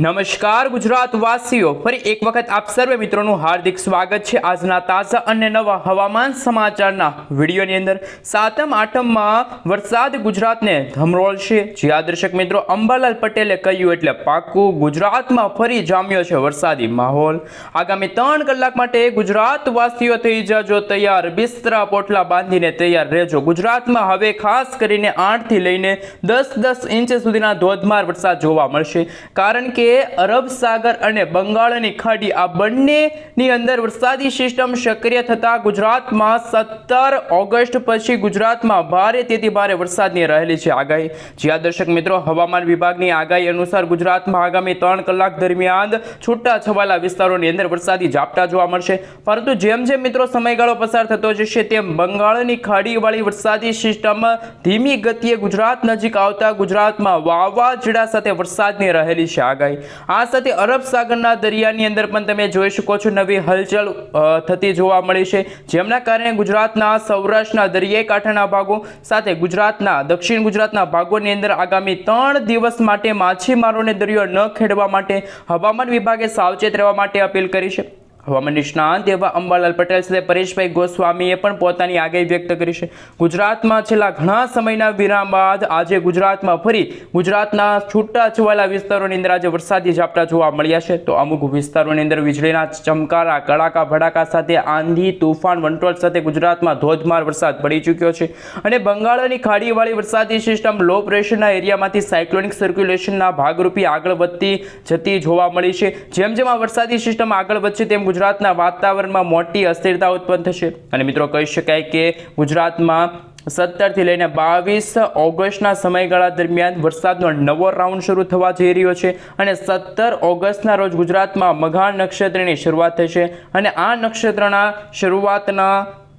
નમસ્કાર ગુજરાત વાસીઓ, ફરી એક વખત આપ સર્વે મિત્રોનું હાર્દિક સ્વાગત છે. આજના તાજા અને નવા હવામાન સમાચારના વિડીયોની અંદર સાતમ આઠમમાં વરસાદ ગુજરાતને ધમરોળશે જ્યાં દર્શક મિત્રો, અંબાલાલ પટેલે કહ્યું એટલે પાકું ગુજરાતમાં ફરી જામ્યો છે વરસાદી માહોલ. આગામી ત્રણ કલાક માટે ગુજરાત વાસીઓ થઈ જજો તૈયાર. બિસ્તરા પોટલા બાંધીને તૈયાર રહેજો. ગુજરાતમાં હવે ખાસ કરીને આઠથી લઈને દસ દસ ઇંચ સુધીના ધોધમાર વરસાદ જોવા મળશે. કારણ કે અરબ સાગર અને બંગાળની ખાડી આ બંનેની અંદર વરસાદી સિસ્ટમ સક્રિય થતા ગુજરાતમાં સત્તર ઓગસ્ટ પછી ગુજરાતમાં ભારે તેથી ભારે વરસાદની રહેલી છે આગાહી. જ્યાં દર્શક મિત્રો, હવામાન વિભાગની આગાહી અનુસાર ગુજરાતમાં આગામી ત્રણ કલાક દરમિયાન છૂટા છવાયેલા વિસ્તારોની અંદર વરસાદી ઝાપટા જોવા મળશે. પરંતુ જેમ જેમ મિત્રો સમયગાળો પસાર થતો જશે, તેમ બંગાળની ખાડીવાળી વરસાદી સિસ્ટમ ધીમી ગતિએ ગુજરાત નજીક આવતા ગુજરાતમાં વાવાઝોડા સાથે વરસાદની રહેલી છે આગાહી. આ સાથે અરબ સાગરના દરિયાની અંદર પણ તમે જોઈ શકો છો નવી હલચલ થતી જોવા મળી છે. જેમના કારણે ગુજરાતના સૌરાષ્ટ્રના દરિયાઈ કાંઠાના ભાગો સાથે ગુજરાતના, દક્ષિણ ગુજરાતના ભાગોની અંદર આગામી ત્રણ દિવસ માટે માછીમારોને દરિયો ન ખેડવા માટે હવામાન વિભાગે સાવચેત રહેવા માટે અપીલ કરી છે. હવામાન નિષ્ણાંત એવા અંબાલાલ પટેલ સાથે પરેશભાઈ ગોસ્વામીએ પણ પોતાની આગાહી વ્યક્ત કરી છે. ગુજરાતમાં છેલ્લા ઘણા સમયના વિરામ બાદ આજે ગુજરાતમાં ફરી ગુજરાતના છૂટા છવાયેલા વિસ્તારોની અંદર આજે વરસાદી ઝાપટા જોવા મળ્યા છે. તો અમુક વિસ્તારોની અંદર વીજળીના ચમકારા, કડાકા, ભડાકા સાથે આંધી, તુફાન, વંટોળ સાથે ગુજરાતમાં ધોધમાર વરસાદ પડી ચૂક્યો છે. અને બંગાળની ખાડીવાળી વરસાદી સિસ્ટમ લો પ્રેશરના એરિયામાંથી સાયક્લોનિક સર્ક્યુલેશનના ભાગરૂપે આગળ વધતી જતી જોવા મળી છે. જેમ જેમ આ વરસાદી સિસ્ટમ આગળ વધશે તેમ ગુજરાતના વાતાવરણમાં મોટી અસ્થિરતા ઉત્પન્ન થશે. અને મિત્રો કહી શકાય કે ગુજરાતમાં સત્તરથી લઈને બાવીસ ઓગસ્ટના સમયગાળા દરમિયાન વરસાદનો નવો રાઉન્ડ શરૂ થવા જઈ રહ્યો છે અને સત્તર ઓગસ્ટના રોજ ગુજરાતમાં મઘાણ નક્ષત્રની શરૂઆત થશે. અને આ નક્ષત્રના શરૂઆતના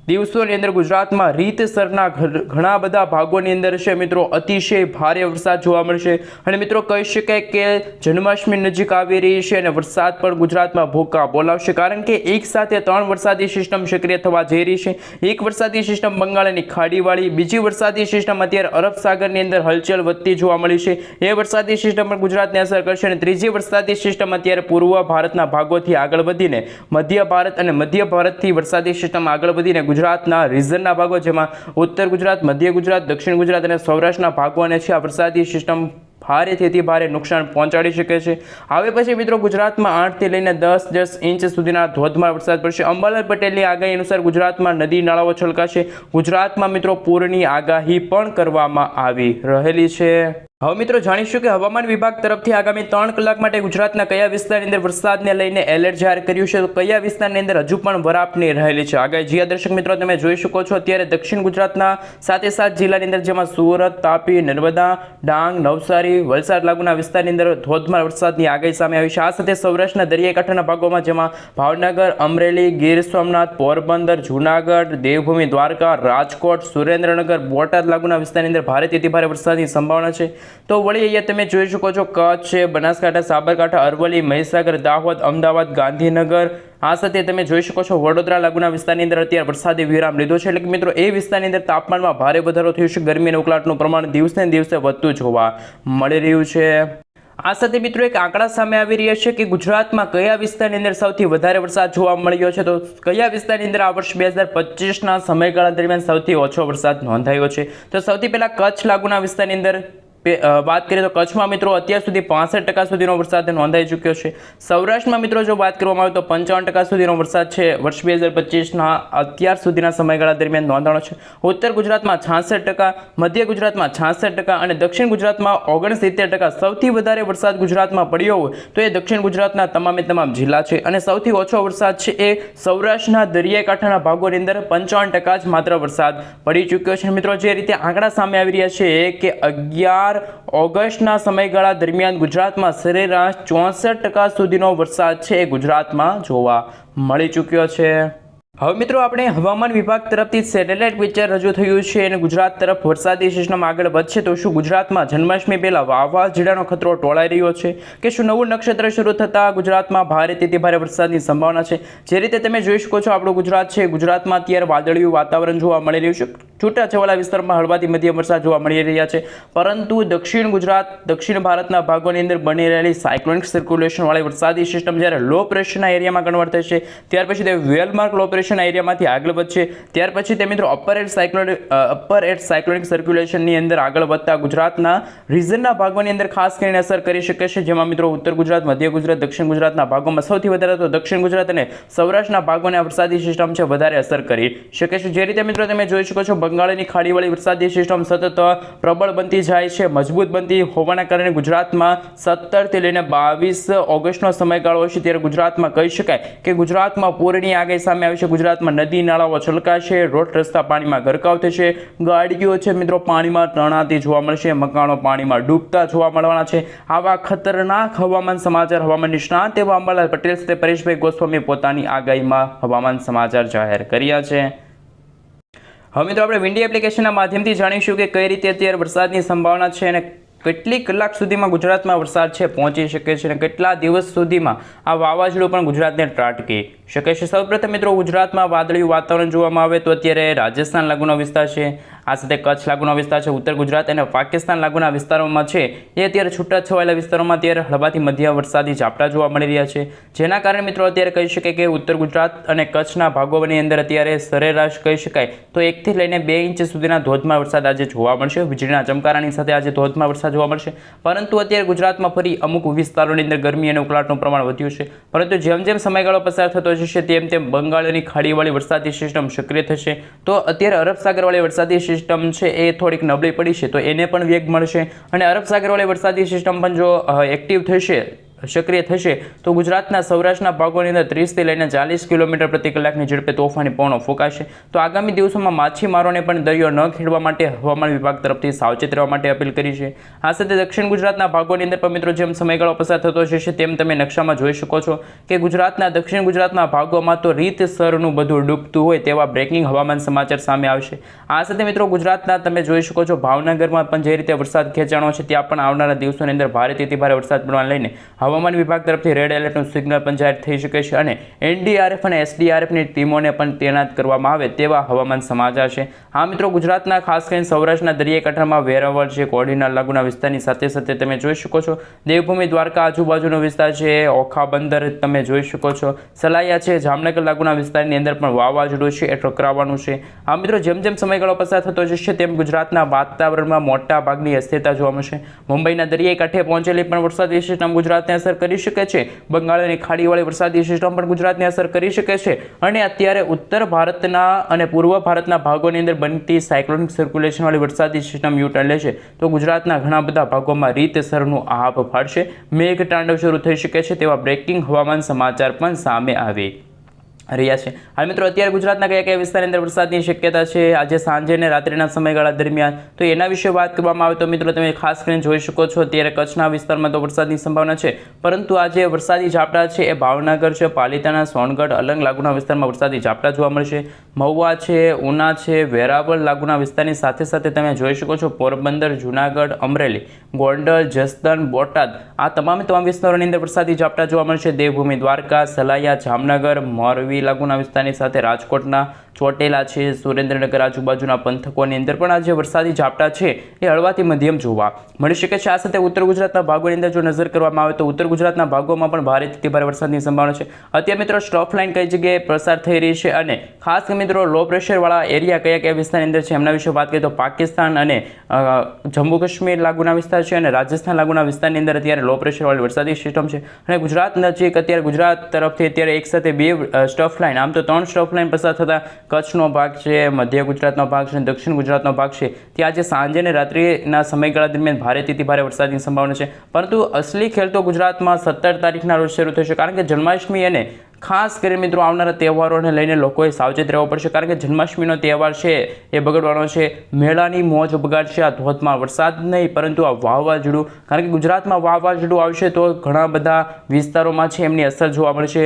દિવસોની અંદર ગુજરાતમાં રીતસરના ઘણા બધા ભાગોની અંદર છે મિત્રો. અતિશય ભારે વરસાદ જોવા મળશે. અને મિત્રો કહી શકાય કે જન્માષ્ટમી નજીક આવી રહી છે અને વરસાદ પણ ગુજરાતમાં ભોકા બોલાવશે. કારણ કે એક સાથે ત્રણ વરસાદી સિસ્ટમ સક્રિય થવા જઈ રહી છે. એક વરસાદી સિસ્ટમ બંગાળની ખાડીવાળી, બીજી વરસાદી સિસ્ટમ અત્યારે અરબ સાગરની અંદર હલચલ વધતી જોવા મળી છે. એ વરસાદી સિસ્ટમ પણ ગુજરાતને અસર કરશે અને ત્રીજી વરસાદી સિસ્ટમ અત્યારે પૂર્વ ભારતના ભાગોથી આગળ વધીને મધ્ય ભારત અને મધ્ય ભારતથી વરસાદી સિસ્ટમ આગળ વધીને ગુજરાતના રિઝનના ભાગો જેમાં ઉત્તર ગુજરાત, મધ્ય ગુજરાત, દક્ષિણ ગુજરાત અને સૌરાષ્ટ્રના ભાગો અને છે, આ વરસાદી સિસ્ટમ ભારેથી ભારે નુકસાન પહોંચાડી શકે છે. હવે પછી મિત્રો ગુજરાતમાં આઠથી લઈને દસ દસ ઇંચ સુધીના ધોધમાર વરસાદ પડશે. અંબાલાલ પટેલની આગાહી અનુસાર ગુજરાતમાં નદી નાળાઓ છલકાશે. ગુજરાતમાં મિત્રો પૂરની આગાહી પણ કરવામાં આવી રહેલી છે. હવે મિત્રો જાણીશું કે હવામાન વિભાગ તરફથી આગામી ત્રણ કલાક માટે ગુજરાતના કયા વિસ્તારની અંદર વરસાદને લઈને એલર્ટ જાહેર કર્યું છે? તો કયા વિસ્તારની અંદર હજુ પણ વરાપની રહેલી છે? આગાહી જીયા દર્શક મિત્રો તમે જોઈ શકો છો. અત્યારે દક્ષિણ ગુજરાતના સાથે સાત જિલ્લાની અંદર જેમાં સુરત, તાપી, નર્મદા, ડાંગ, નવસારી, વલસાડ લાગુના વિસ્તારની અંદર ધોધમાર વરસાદની આગાહી સામે આવી છે. આ સાથે સૌરાષ્ટ્રના દરિયાકાંઠાના ભાગોમાં જેમાં ભાવનગર, અમરેલી, ગીર સોમનાથ, પોરબંદર, જૂનાગઢ, દેવભૂમિ, દ્વારકા, રાજકોટ, સુરેન્દ્રનગર, બોટાદ લાગુના વિસ્તારની અંદર ભારેથી ભારે વરસાદની સંભાવના છે. તો વળી અહીંયા તમે જોઈ શકો છો, કચ્છ છે, બનાસકાંઠા, સાબરકાંઠા, અરવલ્લી, મહીસાગર, દાહોદ, અમદાવાદ, ગાંધીનગર. આ સાથે તમે જોઈ શકો છો, વડોદરા લાગુના વિસ્તારની અંદર અત્યારે વરસાદી વિરામ લીધો છે. એટલે કે મિત્રો, એ વિસ્તારની અંદર તાપમાનમાં ભારે વધારો થયો છે. ગરમી અને ઉકળાટનું પ્રમાણ દિવસે દિવસે વધતું જોવા મળી રહ્યું છે. આ સાથે મિત્રો એક આંકડા સામે આવી રહ્યા છે કે ગુજરાતમાં કયા વિસ્તારની અંદર સૌથી વધારે વરસાદ જોવા મળ્યો છે? તો કયા વિસ્તારની અંદર આ વર્ષ બે હજાર પચીસના સમયગાળા દરમિયાન સૌથી ઓછો વરસાદ નોંધાયો છે? તો સૌથી પહેલાં કચ્છ લાગુના વિસ્તારની અંદર વાત કરીએ તો કચ્છમાં મિત્રો અત્યાર સુધી પાસઠ ટકા સુધીનો વરસાદ નોંધાઈ ચૂક્યો છે. સૌરાષ્ટ્રમાં મિત્રો જો વાત કરવામાં આવે તો પંચાવન ટકા સુધીનો વરસાદ છે. વર્ષ બે હજાર પચીસના અત્યાર સુધીના સમયગાળા દરમિયાન નોંધાણો છે. ઉત્તર ગુજરાતમાં છાસઠ ટકા, મધ્ય ગુજરાતમાં છાસઠ ટકા અને દક્ષિણ ગુજરાતમાં ઓગણસિત્તેર ટકા. સૌથી વધારે વરસાદ ગુજરાતમાં પડ્યો હોય તો એ દક્ષિણ ગુજરાતના તમામે તમામ જિલ્લા છે. અને સૌથી ઓછો વરસાદ છે એ સૌરાષ્ટ્રના દરિયાકાંઠાના ભાગોની અંદર પંચાવન ટકા જ માત્ર વરસાદ પડી ચૂક્યો છે. મિત્રો જે રીતે આંકડા સામે આવી રહ્યા છે કે અગિયાર ઓગસ્ટના સમયગાળા દરમિયાન ગુજરાતમાં સરેરાશ ચોસઠ ટકા સુધીનો વરસાદ છે. ગુજરાતમાં જોવા મળી ચૂક્યો છે. હવે મિત્રો આપણે હવામાન વિભાગ તરફથી સેટેલાઇટ પિક્ચર રજૂ થયું છે અને ગુજરાત તરફ વરસાદી સિસ્ટમ આગળ વધશે તો શું ગુજરાતમાં જન્માષ્ટમી પહેલા વાવાઝોડાનો ખતરો ટોળાઈ રહ્યો છે કે શું નવું નક્ષત્ર શરૂ થતાં ગુજરાતમાં ભારે તેથી ભારે વરસાદની સંભાવના છે? જે રીતે તમે જોઈ શકો છો, આપણું ગુજરાત છે. ગુજરાતમાં અત્યારે વાદળિયું વાતાવરણ જોવા મળી રહ્યું છે. છૂટાછવાયા વિસ્તારમાં હળવાથી મધ્યમ વરસાદ જોવા મળી રહ્યા છે. પરંતુ દક્ષિણ ગુજરાત, દક્ષિણ ભારતના ભાગોની અંદર બની રહેલી સાયક્લોનિક સર્ક્યુલેશનવાળી વરસાદી સિસ્ટમ જ્યારે લો પ્રેશરના એરિયામાં કન્વર્ટ થશે, ત્યાર પછી તે વેલમાર્ક લો પ્રેશરના એરિયામાંથી આગળ વધશે. ત્યાર પછી તે મિત્રો upper air cyclonic upper air cyclonic સર્ક્યુલેશનની અંદર આગળ વધતા ગુજરાતના રિઝનના ભાગોની અંદર ખાસ કરીને અસર કરી શકે છે. જેમાં મિત્રો ઉત્તર ગુજરાત, મધ્ય ગુજરાત, દક્ષિણ ગુજરાતના ભાગોમાં સૌથી વધારે તો દક્ષિણ ગુજરાત અને સૌરાષ્ટ્રના ભાગોને વરસાદી સિસ્ટમ છે વધારે અસર કરી શકે છે. જે રીતે મિત્રો તમે જોઈ શકો છો, બંગાળની ખાડીવાળી વરસાદી સિસ્ટમ સતત પ્રબળ બનતી જાય છે, મજબૂત બનતી હોવાના કારણે ગુજરાતમાં સત્તરથી લઈને બાવીસ ઓગસ્ટનો સમયગાળો છે ત્યારે ગુજરાતમાં કહી શકાય કે ગુજરાતમાં પૂરની આગાહી સામે આવી છે. ગુજરાતમાં નદી નાળાઓ છલકાશે, રોડ રસ્તા પાણીમાં ગરકાવ થશે. ગાડીઓ છે મિત્રો પાણીમાં તણાતી જોવા મળશે, મકાનો પાણીમાં ડૂબતા જોવા મળવાના છે. આવા ખતરનાક હવામાન સમાચાર, હવામાન નિષ્ણાંત એવા અંબાલાલ પટેલ સાથે પરેશભાઈ ગોસ્વામીએ પોતાની આગાહીમાં હવામાન સમાચાર જાહેર કર્યા છે. હવે મિત્રો આપણે વિન્ડી એપ્લિકેશનના માધ્યમથી જાણીશું કે કઈ રીતે અત્યારે વરસાદની સંભાવના છે અને કેટલી કલાક સુધીમાં ગુજરાતમાં વરસાદ છે, પહોંચી શકે છે અને કેટલા દિવસ સુધીમાં આ વાવાઝોડું પણ ગુજરાતને ત્રાટકી. શકે છે સૌપ્રથમ મિત્રો ગુજરાતમાં વાદળિયું વાતાવરણ જોવામાં આવે તો અત્યારે રાજસ્થાન લાગુનો વિસ્તાર છે. આ સાથે કચ્છ લાગુનો વિસ્તાર છે, ઉત્તર ગુજરાત અને પાકિસ્તાન લાગુના વિસ્તારોમાં છે. એ અત્યારે છૂટા છવાયેલા વિસ્તારોમાં અત્યારે હળવાથી મધ્ય વરસાદી ઝાપટા જોવા મળી રહ્યા છે. જેના કારણે મિત્રો અત્યારે કહી શકાય કે ઉત્તર ગુજરાત અને કચ્છના ભાગોની અંદર અત્યારે સરેરાશ કહી શકાય તો એકથી લઈને બે ઇંચ સુધીના ધોધમાર વરસાદ આજે જોવા મળશે. વીજળીના ચમકારાની સાથે આજે ધોધમાર વરસાદ જોવા મળશે. પરંતુ અત્યારે ગુજરાતમાં ફરી અમુક વિસ્તારોની અંદર ગરમી અને ઉકળાટનું પ્રમાણ વધ્યું છે. પરંતુ જેમ જેમ સમયગાળો પસાર થતો જશે તેમ તેમ બંગાળની ખાડીવાળી વરસાદી સિસ્ટમ સક્રિય થશે. તો અત્યારે અરબ સાગરવાળી વરસાદી સિસ્ટમ છે એ થોડીક નબળી પડી છે, તો એને પણ વેગ મળશે. અને અરબ સાગરવાળી વરસાદી સિસ્ટમ પણ જો એક્ટિવ થશે સક્રિય થશે. તો ગુજરાતના સૌરાષ્ટ્રના ભાગોની અંદર ત્રીસથી લઈને ચાલીસ કિલોમીટર પ્રતિ કલાકની ઝડપે તોફાની પવનો ફૂંકાશે. તો આગામી દિવસોમાં માછીમારોને પણ દરિયો ન ખેડવા માટે હવામાન વિભાગ તરફથી સાવચેત રહેવા માટે અપીલ કરી છે. આ સાથે દક્ષિણ ગુજરાતના ભાગોની અંદર પણ મિત્રો જેમ સમયગાળો પસાર થતો જશે તેમ તમે નકશામાં જોઈ શકો છો કે ગુજરાતના દક્ષિણ ગુજરાતના ભાગોમાં તો રીતસરનું બધું ડૂબતું હોય તેવા બ્રેકિંગ હવામાન સમાચાર સામે આવશે. આ સાથે મિત્રો ગુજરાતના તમે જોઈ શકો છો ભાવનગરમાં પણ જે રીતે વરસાદ ખેંચાણો છે ત્યાં પણ આવનારા દિવસોની અંદર ભારેથી ભારે વરસાદ પડવાને લઈને હવામાન વિભાગ તરફથી રેડ એલર્ટનું સિગ્નલ પણ જાહેર થઈ શકે છે અને એનડીઆરએફ અને એસડીઆરએફની ટીમોને પણ તૈનાત કરવામાં આવે તેવા હવામાન સમાચાર છે. હા મિત્રો, ગુજરાતના ખાસ કરીને સૌરાષ્ટ્રના દરિયાકાંઠામાં વેરાવળ છે કોડીના લાગુના વિસ્તારની સાથે સાથે તમે જોઈ શકો છો. દેવભૂમિ, દ્વારકા, આજુબાજુનો વિસ્તાર છે, ઓખા બંદર તમે જોઈ શકો છો. સલાયા છે, જામનગર, લાગુના વિસ્તારની અંદર પણ વાવાઝોડું છે એ ટકરાવવાનું છે. આ મિત્રો, જેમ જેમ સમયગાળો પસાર થતો જશે, તેમ ગુજરાતના વાતાવરણમાં મોટા ભાગની અસ્થિરતા જોવા મળશે. મુંબઈના દરિયાઈ કાંઠે પહોંચેલી પણ વરસાદી સિસ્ટમ ગુજરાતને અસર કરી શકે છે. બંગાળની ખાડીવાળી વરસાદી સિસ્ટમ પણ ગુજરાતને અસર કરી શકે છે. અને અત્યારે ઉત્તર ભારતના અને પૂર્વ ભારતના ભાગોની અંદર બનતી સાયક્લોનિક સર્ક્યુલેશનવાળી વરસાદી સિસ્ટમ યુટર્ન લેશે તો ગુજરાતના ઘણા બધા ભાગોમાં રીતસરનું આપ ફાડશે મેઘ તાંડવ શરૂ થઈ શકે છે તેવા બ્રેકિંગ હવામાન સમાચાર પણ સામે આવે. રહ્યા છે. હાલ મિત્રો, અત્યારે ગુજરાતના કયા કયા વિસ્તારની અંદર વરસાદની શક્યતા છે? આજે સાંજે અને રાત્રિના સમયગાળા દરમિયાન તો એના વિશે વાત કરવામાં આવે તો મિત્રો, તમે ખાસ કરીને જોઈ શકો છો. અત્યારે કચ્છના વિસ્તારમાં તો વરસાદની સંભાવના છે. પરંતુ આજે વરસાદી ઝાપટા છે એ ભાવનગર છે, પાલિતાણા, સોનગઢ, અલંગ લાગુના વિસ્તારમાં વરસાદી ઝાપટા જોવા મળશે. મહુવા છે, ઉના છે, વેરાવળ લાગુના વિસ્તારની સાથે સાથે તમે જોઈ શકો છો પોરબંદર, જુનાગઢ, અમરેલી, ગોંડલ, જસદણ, બોટાદ આ તમામે તમામ વિસ્તારોની અંદર વરસાદી ઝાપટા જોવા મળશે. દેવભૂમિ દ્વારકા, સલાયા, જામનગર, મોરબી લાગુના વિસ્તારની સાથે રાજકોટના ચોટેલા છે. સુરેન્દ્રનગર આજુબાજુના પંથકોની અંદર પણ આજે વરસાદી ઝાપટા છે. એ હળવાથી મધ્યમ જોવા મળી શકે છે. આ સાથે ઉત્તર ગુજરાતના ભાગોની અંદર જો નજર કરવામાં આવે તો ઉત્તર ગુજરાતના ભાગોમાં પણ ભારેથી ભારે વરસાદની સંભાવના છે. અત્યારે મિત્રો સ્ટોફ લાઇન કઈ જગ્યાએ પ્રસાર થઈ રહી છે અને ખાસ મિત્રો લો પ્રેશરવાળા એરિયા કયા કયા વિસ્તારની અંદર છે એમના વિશે વાત કરીએ તો પાકિસ્તાન અને જમ્મુ કાશ્મીર લાગુના વિસ્તાર છે અને રાજસ્થાન લાગુના વિસ્તારની અંદર અત્યારે લો પ્રેશરવાળી વરસાદી સિસ્ટમ છે. અને ગુજરાત નજીક અત્યારે ગુજરાત તરફથી અત્યારે એક સાથે બે સ્ટફ લાઇન આમ તો ત્રણ સ્ટફ લાઇન પસાર થતા કચ્છનો ભાગ છે, મધ્ય ગુજરાતનો ભાગ છે દક્ષિણ ગુજરાતનો ભાગ છે. ત્યાં આજે સાંજે અને રાત્રિના સમયગાળા દરમિયાન ભારેથી ભારે વરસાદની સંભાવના છે. પરંતુ અસલી ખેલ તો ગુજરાતમાં સત્તર તારીખના રોજ શરૂ થશે. કારણ કે જન્માષ્ટમી અને ખાસ કરીને મિત્રો આવનારા તહેવારોને લઈને લોકોએ સાવચેત રહેવું પડશે, કારણ કે જન્માષ્ટમીનો તહેવાર છે, એ બગડવાનો છે. મેળાની મોજ બગાડશે, આ ધોધમાં વરસાદ નહીં, પરંતુ આ વાવાઝોડું. કારણ કે ગુજરાતમાં વાવાઝોડું આવશે તો ઘણા બધા વિસ્તારોમાં છે, એમની અસર જોવા મળશે.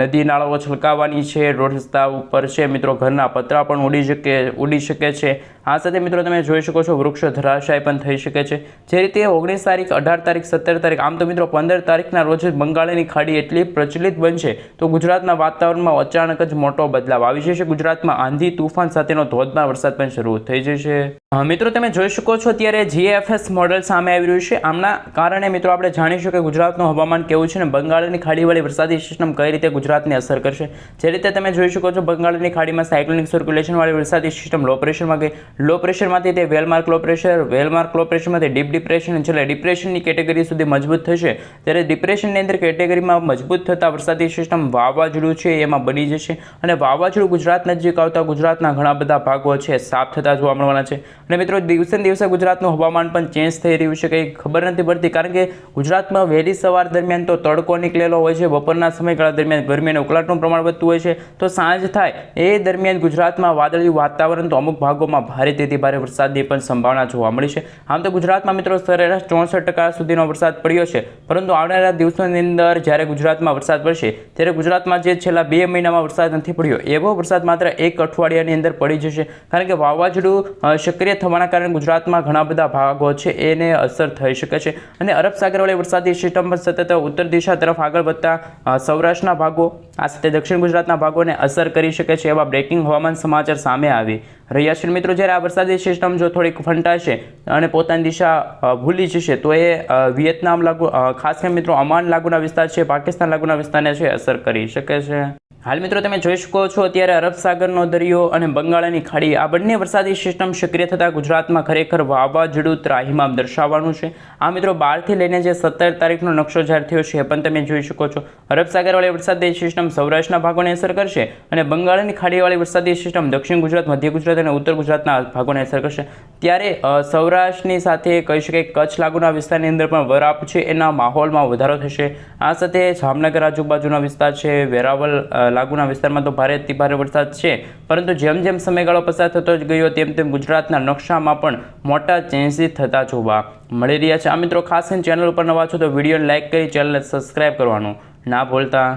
નદી નાળાઓ છલકાવાની છે, રોડ રસ્તા ઉપર છે, મિત્રો ઘરના પતરા પણ ઉડી શકે ઉડી શકે છે. આ સાથે મિત્રો તમે જોઈ શકો છો, વૃક્ષો ધરાશાય પણ થઈ શકે છે. જે રીતે ઓગણીસ તારીખ, અઢાર તારીખ, સત્તર તારીખ, આમ તો મિત્રો પંદર તારીખના રોજ બંગાળની ખાડી એટલી પ્રચલિત બનશે તો ગુજરાતના વાતાવરણમાં અચાનક જ મોટો બદલાવ આવી જશે. ગુજરાતમાં આંધી, તુફાન સાથેનો ધોધમાર વરસાદ પણ શરૂ થઈ જશે. મિત્રો, તમે જોઈ શકો છો ત્યારે જીએફએસ મોડેલ સામે આવી રહ્યું છે. આમના કારણે, મિત્રો, આપણે જાણીશું કે ગુજરાતનું હવામાન કેવું છે ને બંગાળની ખાડીવાળી વરસાદી સિસ્ટમ કઈ રીતે ગુજરાતને અસર કરશે. જે રીતે તમે જોઈ શકો છો, બંગાળની ખાડીમાં સાયક્લોનિક સર્ક્યુલેશનવાળી વરસાદી સિસ્ટમ લો પ્રેશરમાં ગઈ. લો પ્રેશરમાંથી તે well mark low pressure well mark low પ્રેશરમાંથી deep depression અને છેલ્લે ડિપ્રેશનની કેટેગરી સુધી મજબૂત થશે. ત્યારે ડિપ્રેશનની અંદર કેટેગરીમાં મજબૂત થતા વરસાદી સિસ્ટમ વાવાઝોડું છે એમાં બની જશે. અને વાવાઝોડું ગુજરાત નજીક આવતા ગુજરાતના ઘણા બધા ભાગો છે, સાફ થતા જોવા મળવાના છે. અને મિત્રો દિવસે દિવસે ગુજરાતનું હવામાન પણ ચેન્જ થઈ રહ્યું છે, કંઈ ખબર નથી પડતી. કારણ કે ગુજરાતમાં વહેલી સવાર દરમિયાન તો તડકો નીકળેલો હોય છે, બપોરના સમયગાળા દરમિયાન ગરમી અને ઉકળાટનું પ્રમાણ વધતું હોય છે. તો સાંજ થાય, એ દરમિયાન ગુજરાતમાં વાદળિયું વાતાવરણ તો અમુક ભાગોમાં ભારે તેથી ભારે વરસાદની પણ સંભાવના જોવા મળી છે. આમ તો ગુજરાતમાં મિત્રો, સરેરાશ ચોસઠ ટકા સુધીનો વરસાદ પડ્યો છે. પરંતુ આવનારા દિવસોની અંદર જ્યારે ગુજરાતમાં વરસાદ પડશે, ત્યારે ગુજરાતમાં જે છેલ્લા બે મહિનામાં વરસાદ નથી પડ્યો, એવો વરસાદ માત્ર એક અઠવાડિયાની અંદર પડી જશે. કારણ કે વાવાઝોડું સક્રિય થવાના કારણે ગુજરાતમાં ઘણા બધા ભાગો છે, એને અસર થઈ શકે છે. અને અરબ સાગરવાળી વરસાદી સિસ્ટમ પણ સતત ઉત્તર દિશા તરફ આગળ વધતા સૌરાષ્ટ્રના ભાગો, આ સાથે દક્ષિણ ગુજરાતના ભાગોને અસર કરી શકે છે એવા બ્રેકિંગ હવામાન સમાચાર સામે આવી. રહ્યા છે મિત્રો, જ્યારે આ વરસાદી સિસ્ટમ જો થોડીક ફંટાશે અને પોતાની દિશા ભૂલી જશે, તો એ વિયેતનામ લાગુ ખાસ કરીને મિત્રો, અમાન લાગુના વિસ્તાર છે, પાકિસ્તાન લાગુના વિસ્તારને છે, અસર કરી શકે છે. હાલ મિત્રો તમે જોઈ શકો છો અત્યારે અરબ સાગરનો દરિયો અને બંગાળની ખાડી. આ બંને વરસાદી સિસ્ટમ સક્રિય થતાં ગુજરાતમાં ખરેખર વાવાઝોડું ત્રાહિમામ દર્શાવવાનું છે. આ મિત્રો બારથી લઈને જે સત્તર તારીખનો નકશો જાહેર થયો છે પણ તમે જોઈ શકો છો. અરબ સાગરવાળી વરસાદી સિસ્ટમ સૌરાષ્ટ્રના ભાગોને અસર કરશે અને બંગાળની ખાડીવાળી વરસાદી સિસ્ટમ દક્ષિણ ગુજરાત, મધ્ય ગુજરાત અને ઉત્તર ગુજરાતના ભાગોને અસર કરશે. ત્યારે સૌરાષ્ટ્રની સાથે કહી શકાય કચ્છ લાગુના વિસ્તારની અંદર પણ વરાપ છે. એના માહોલમાં વધારો થશે. આ સાથે જામનગર આજુબાજુના વિસ્તાર છે વેરાવલ લાગુના વિસ્તારમાં તો ભારેથી ભારે વરસાદ છે. પરંતુ જેમ જેમ સમયગાળો પસાર થતો જ ગયો, તેમ તેમ ગુજરાતના નકશામાં પણ મોટા ચેન્જીસ થતા જોવા મળી રહ્યા છે. આ મિત્રો, ખાસ કરીને ચેનલ ઉપર નવા છો તો વિડીયોને લાઇક કરી ચેનલને સબસ્ક્રાઇબ કરવાનું ના ભૂલતા.